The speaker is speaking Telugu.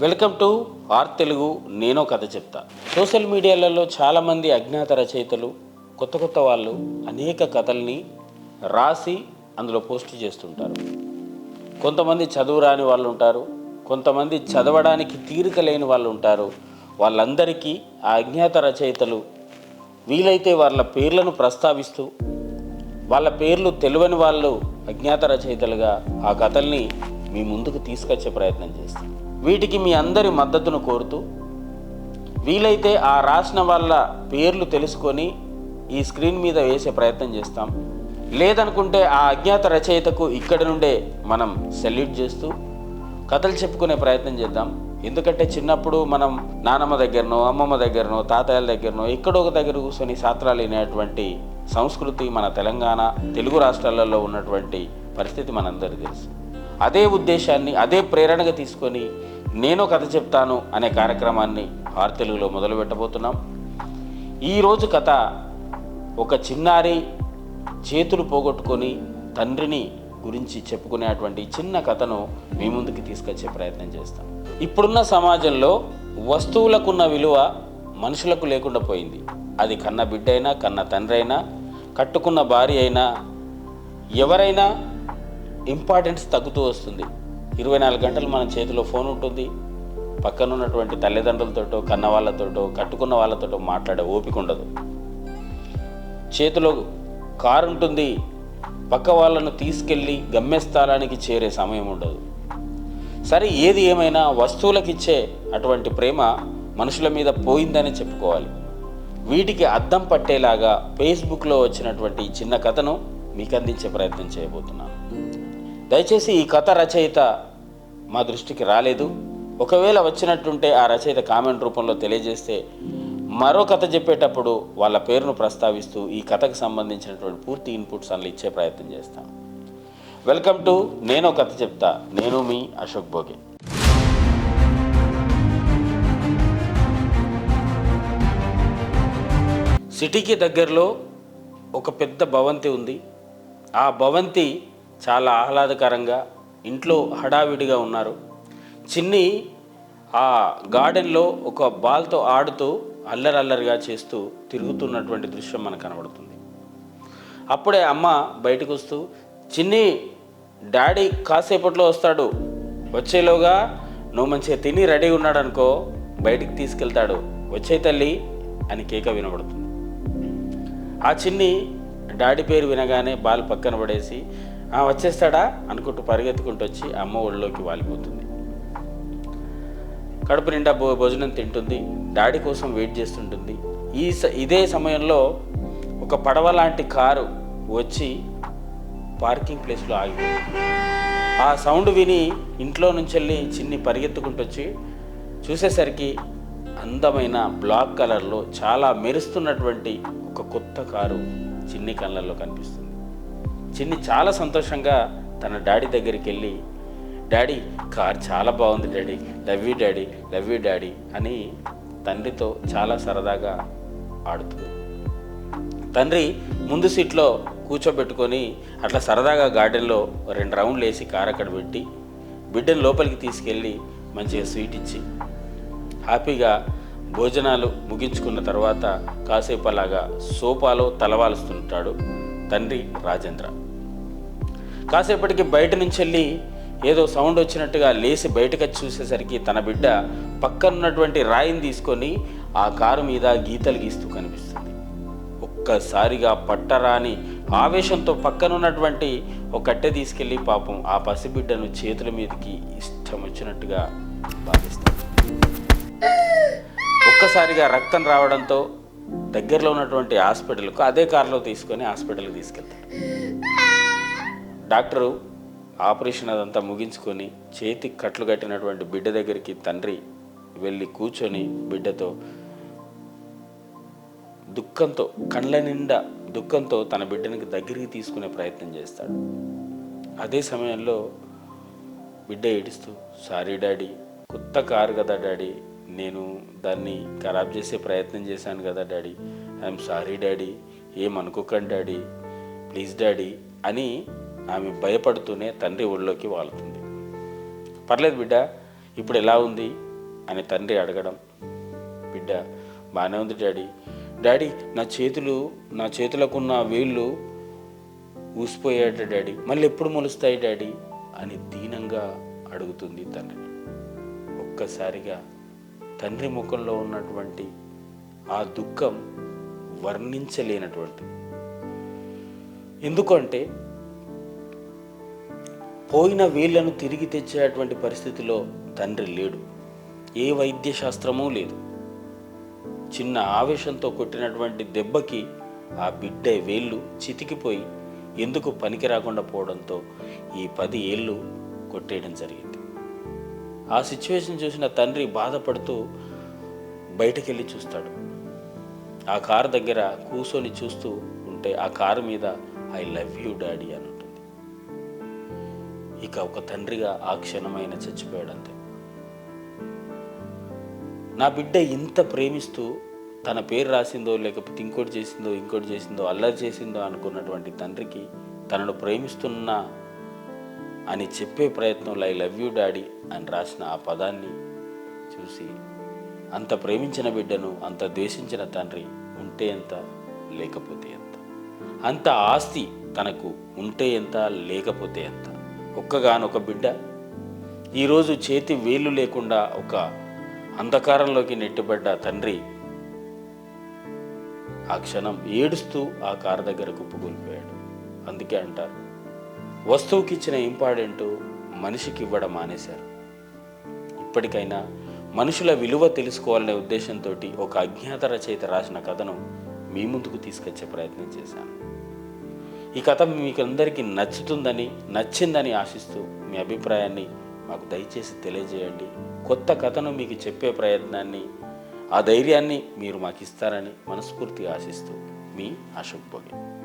వెల్కమ్ టు ఆర్ తెలుగు నేను కథ చెప్తా. సోషల్ మీడియాలలో చాలామంది అజ్ఞాత రచయితలు కొత్త కొత్త వాళ్ళు అనేక కథల్ని రాసి అందులో పోస్ట్ చేస్తుంటారు. కొంతమంది చదువు రాని వాళ్ళు ఉంటారు కొంతమంది చదవడానికి తీరిక లేని వాళ్ళు ఉంటారు. వాళ్ళందరికీ ఆ అజ్ఞాత రచయితలు వీలైతే వాళ్ళ పేర్లను ప్రస్తావిస్తూ వాళ్ళ పేర్లు తెలియని వాళ్ళు అజ్ఞాత రచయితలుగా ఆ కథల్ని మీ ముందుకు తీసుకొచ్చే ప్రయత్నం చేస్తారు. వీటికి మీ అందరి మద్దతును కోరుతూ వీలైతే ఆ రాసిన వాళ్ళ పేర్లు తెలుసుకొని ఈ స్క్రీన్ మీద వేసే ప్రయత్నం చేస్తాం. లేదనుకుంటే ఆ అజ్ఞాత రచయితకు ఇక్కడి నుండే మనం సెల్యూట్ చేస్తూ కథలు చెప్పుకునే ప్రయత్నం చేద్దాం. ఎందుకంటే చిన్నప్పుడు మనం నానమ్మ దగ్గరనో అమ్మమ్మ దగ్గరనో తాతయ్యల దగ్గరనో ఎక్కడో ఒక దగ్గర కూర్చొని సాత్రాలు వినేటువంటి సంస్కృతి మన తెలంగాణ తెలుగు రాష్ట్రాలలో ఉన్నటువంటి పరిస్థితి మనందరికీ తెలుసు. అదే ఉద్దేశాన్ని అదే ప్రేరణగా తీసుకొని నేను కథ చెప్తాను అనే కార్యక్రమాన్ని ఆర్ తెలుగులో మొదలు పెట్టబోతున్నాం. ఈరోజు కథ ఒక చిన్నారి చేతులు పోగొట్టుకొని తండ్రిని గురించి చెప్పుకునేటువంటి చిన్న కథను మీ ముందుకు తీసుకొచ్చే ప్రయత్నం చేస్తాం. ఇప్పుడున్న సమాజంలో వస్తువులకున్న విలువ మనుషులకు లేకుండా పోయింది. అది కన్న బిడ్డైనా కన్న తండ్రి అయినా కట్టుకున్న భార్య అయినా ఎవరైనా ఇంపార్టెన్స్ తగ్గుతూ వస్తుంది. ఇరవై నాలుగు గంటలు మన చేతిలో ఫోన్ ఉంటుంది. పక్కన ఉన్నటువంటి తల్లిదండ్రులతోటో కన్న వాళ్ళతోటో కట్టుకున్న వాళ్ళతోటో మాట్లాడే ఓపిక ఉండదు. చేతిలో కారు ఉంటుంది. పక్క వాళ్ళను తీసుకెళ్ళి గమ్యస్థానానికి చేరే సమయం ఉండదు. సరే ఏది ఏమైనా వస్తువులకిచ్చే అటువంటి ప్రేమ మనుషుల మీద పోయిందని చెప్పుకోవాలి. వీటికి అద్దం పట్టేలాగా ఫేస్బుక్లో వచ్చినటువంటి చిన్న కథను మీకు అందించే ప్రయత్నం చేయబోతున్నాను. దయచేసి ఈ కథ రచయిత మా దృష్టికి రాలేదు. ఒకవేళ వచ్చినట్టుంటే ఆ రచయిత కామెంట్ రూపంలో తెలియజేస్తే మరో కథ చెప్పేటప్పుడు వాళ్ళ పేరును ప్రస్తావిస్తూ ఈ కథకు సంబంధించినటువంటి పూర్తి ఇన్పుట్స్ అందులో ఇచ్చే ప్రయత్నం చేస్తాం. వెల్కమ్ టు నేను కథ చెప్తా. నేను మీ అశోక్ భోగే. సిటీకి దగ్గరలో ఒక పెద్ద భవంతి ఉంది. ఆ భవంతి చాలా ఆహ్లాదకరంగా ఇంట్లో హడావిడిగా ఉన్నారు. చిన్ని ఆ గార్డెన్లో ఒక బాల్తో ఆడుతూ అల్లరల్లరిగా చేస్తూ తిరుగుతున్నటువంటి దృశ్యం మనకు కనబడుతుంది. అప్పుడే అమ్మ బయటకు వస్తూ చిన్ని డాడీ కాసేపట్లో వస్తాడు. వచ్చేలోగా నువ్వు మంచిగా తిని రెడీ ఉన్నాడు అనుకో బయటికి తీసుకెళ్తాడు. వచ్చే తల్లి అని కేక వినబడుతుంది. ఆ చిన్ని డాడీ పేరు వినగానే బాల్ పక్కన పడేసి వచ్చేస్తాడా అనుకుంటూ పరిగెత్తుకుంటూ వచ్చి అమ్మ ఒళ్ళోకి వాలిపోతుంది. కడుపు నిండా భో భోజనం తింటుంది డాడీ కోసం వెయిట్ చేస్తుంటుంది. ఈ స- ఇదే సమయంలో ఒక పడవ లాంటి కారు వచ్చి పార్కింగ్ ప్లేస్లో ఆగిపోయింది ఆ సౌండ్ విని ఇంట్లో నుంచి వెళ్ళి చిన్ని పరిగెత్తుకుంటూ వచ్చి చూసేసరికి అందమైన బ్లాక్ కలర్లో చాలా మెరుస్తున్నటువంటి ఒక కొత్త కారు చిన్ని కళ్ళల్లో కనిపిస్తుంది. చిన్ని చాలా సంతోషంగా తన డాడీ దగ్గరికి వెళ్ళి డాడీ కార్ చాలా బాగుంది daddy. Love you daddy love you daddy అని తండ్రితో చాలా సరదాగా ఆడుతుంది. తండ్రి ముందు సీట్లో కూర్చోబెట్టుకొని అట్లా సరదాగా గార్డెన్లో రెండు రౌండ్లు వేసి కారు అక్కడ పెట్టి బిడ్డను లోపలికి తీసుకెళ్ళి మంచిగా స్వీట్ ఇచ్చి హ్యాపీగా భోజనాలు ముగించుకున్న తర్వాత కాసేపు అలాగా సోఫాలో తలవాలుస్తుంటాడు. తండ్రి రాజేంద్ర. కాసేపటికి బయట నుంచి వెళ్ళి ఏదో సౌండ్ వచ్చినట్టుగా లేచి బయటకు చూసేసరికి తన బిడ్డ పక్కనున్నటువంటి రాయిని తీసుకొని ఆ కారు మీద గీతలు గీస్తూ కనిపిస్తుంది. ఒక్కసారిగా పట్టరాని ఆవేశంతో పక్కనున్నటువంటి ఒక కట్టె తీసుకెళ్ళి పాపం ఆ పసిబిడ్డను చేతుల మీదకి ఇష్టం వచ్చినట్టుగా భావిస్తాడు ఒక్కసారిగా రక్తం రావడంతో దగ్గరలో ఉన్నటువంటి హాస్పిటల్కు అదే కారులో తీసుకొని హాస్పిటల్కి తీసుకెళ్తాడు డాక్టరు ఆపరేషన్ అదంతా ముగించుకొని చేతికి కట్లు కట్టినటువంటి బిడ్డ దగ్గరికి తండ్రి వెళ్ళి కూర్చొని బిడ్డతో దుఃఖంతో కళ్ళ నిండా దుఃఖంతో తన బిడ్డనికి దగ్గరికి తీసుకునే ప్రయత్నం చేస్తాడు. అదే సమయంలో బిడ్డ ఏడుస్తూ సారీ డాడీ కొత్త కారు కదా డాడీ నేను దాన్ని ఖరాబ్ చేసే ప్రయత్నం చేశాను కదా డాడీ. I'm sorry daddy. ఏమనుకోకండి డాడీ. ప్లీజ్ డాడీ అని ఆమె భయపడుతూనే తండ్రి ఒళ్ళోకి వాలుతుంది పర్లేదు బిడ్డ ఇప్పుడు ఎలా ఉంది అని తండ్రి అడగడం. బిడ్డ బాగానే ఉంది డాడీ. డాడీ నా చేతులు నా చేతులకున్న వేళ్ళు ఊసిపోయాడు డాడీ. మళ్ళీ ఎప్పుడు మొలుస్తాయి డాడీ అని దీనంగా అడుగుతుంది తండ్రి ఒక్కసారిగా తండ్రి ముఖంలో ఉన్నటువంటి ఆ దుఃఖం వర్ణించలేనటువంటిది. ఎందుకంటే పోయిన వీళ్ళను తిరిగి తెచ్చేటువంటి పరిస్థితిలో తండ్రి లేడు. ఏ వైద్యశాస్త్రమూ లేదు. చిన్న ఆవేశంతో కొట్టినటువంటి దెబ్బకి ఆ బిడ్డ వేళ్ళు చితికిపోయి ఎందుకు పనికి రాకుండా పోవడంతో ఈ పది ఏళ్ళు కొట్టేయడం జరిగింది. ఆ సిచ్యువేషన్ చూసిన తండ్రి బాధపడుతూ బయటకెళ్ళి చూస్తాడు. ఆ కారు దగ్గర కూర్చొని చూస్తూ ఉంటే ఆ కారు మీద ఐ లవ్ యూ డాడీ అని ఉంటుంది. ఇక ఒక తండ్రిగా ఆ క్షణమైన చచ్చిపోయాడు అంతే నా బిడ్డ ఇంత ప్రేమిస్తూ తన పేరు రాసిందో లేకపోతే ఇంకోటి చేసిందో ఇంకోటి చేసిందో అల్లరి చేసిందో అనుకున్నటువంటి తండ్రికి తనను ప్రేమిస్తున్న అని చెప్పే ప్రయత్నంలో ఐ లవ్ యూ డాడీ అని రాసిన ఆ పదాన్ని చూసి అంత ప్రేమించిన బిడ్డను అంత ద్వేషించిన తండ్రి ఉంటే ఎంత లేకపోతే ఎంత? అంత ఆస్తి తనకు ఉంటే ఎంత లేకపోతే ఎంత? ఒక్కగానొక బిడ్డ ఈరోజు చేతి వేలు లేకుండా ఒక అంధకారంలోకి నెట్టిబడ్డ తండ్రి ఆ క్షణం ఏడుస్తూ ఆ కారు దగ్గర కుప్పకూలిపోయాడు అందుకే అంటారు వస్తువుకి ఇచ్చిన ఇంపార్టెంట్ మనిషికి ఇవ్వడం మానేశారు. ఇప్పటికైనా మనుషుల విలువ తెలుసుకోవాలనే ఉద్దేశంతో ఒక అజ్ఞాత రచయిత రాసిన కథను మీ ముందుకు తీసుకొచ్చే ప్రయత్నం చేశాను. ఈ కథ మీకు అందరికీ నచ్చుతుందని నచ్చిందని ఆశిస్తూ మీ అభిప్రాయాన్ని మాకు దయచేసి తెలియజేయండి. కొత్త కథను మీకు చెప్పే ప్రయత్నాన్ని ఆ ధైర్యాన్ని మీరు మాకు ఇస్తారని మనస్ఫూర్తిగా ఆశిస్తూ మీ అశోక్ భోగి